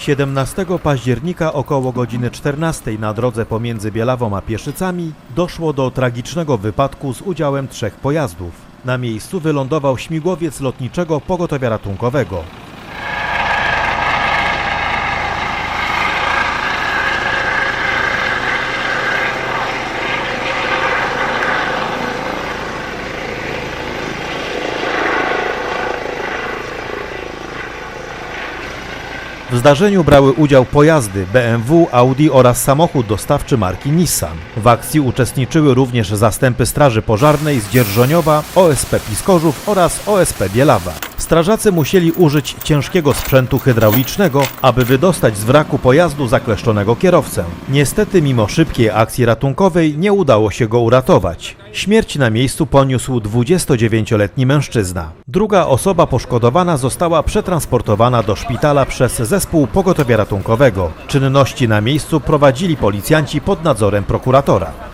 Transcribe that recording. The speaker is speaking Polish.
17 października około godziny 14 na drodze pomiędzy Bielawą a Pieszycami doszło do tragicznego wypadku z udziałem trzech pojazdów. Na miejscu wylądował śmigłowiec lotniczego pogotowia ratunkowego. W zdarzeniu brały udział pojazdy BMW, Audi oraz samochód dostawczy marki Nissan. W akcji uczestniczyły również zastępy Straży Pożarnej z Dzierżoniowa, OSP Piskorzów oraz OSP Bielawa. Strażacy musieli użyć ciężkiego sprzętu hydraulicznego, aby wydostać z wraku pojazdu zakleszczonego kierowcę. Niestety, mimo szybkiej akcji ratunkowej, nie udało się go uratować. Śmierć na miejscu poniósł 29-letni mężczyzna. Druga osoba poszkodowana została przetransportowana do szpitala przez zespół pogotowia ratunkowego. Czynności na miejscu prowadzili policjanci pod nadzorem prokuratora.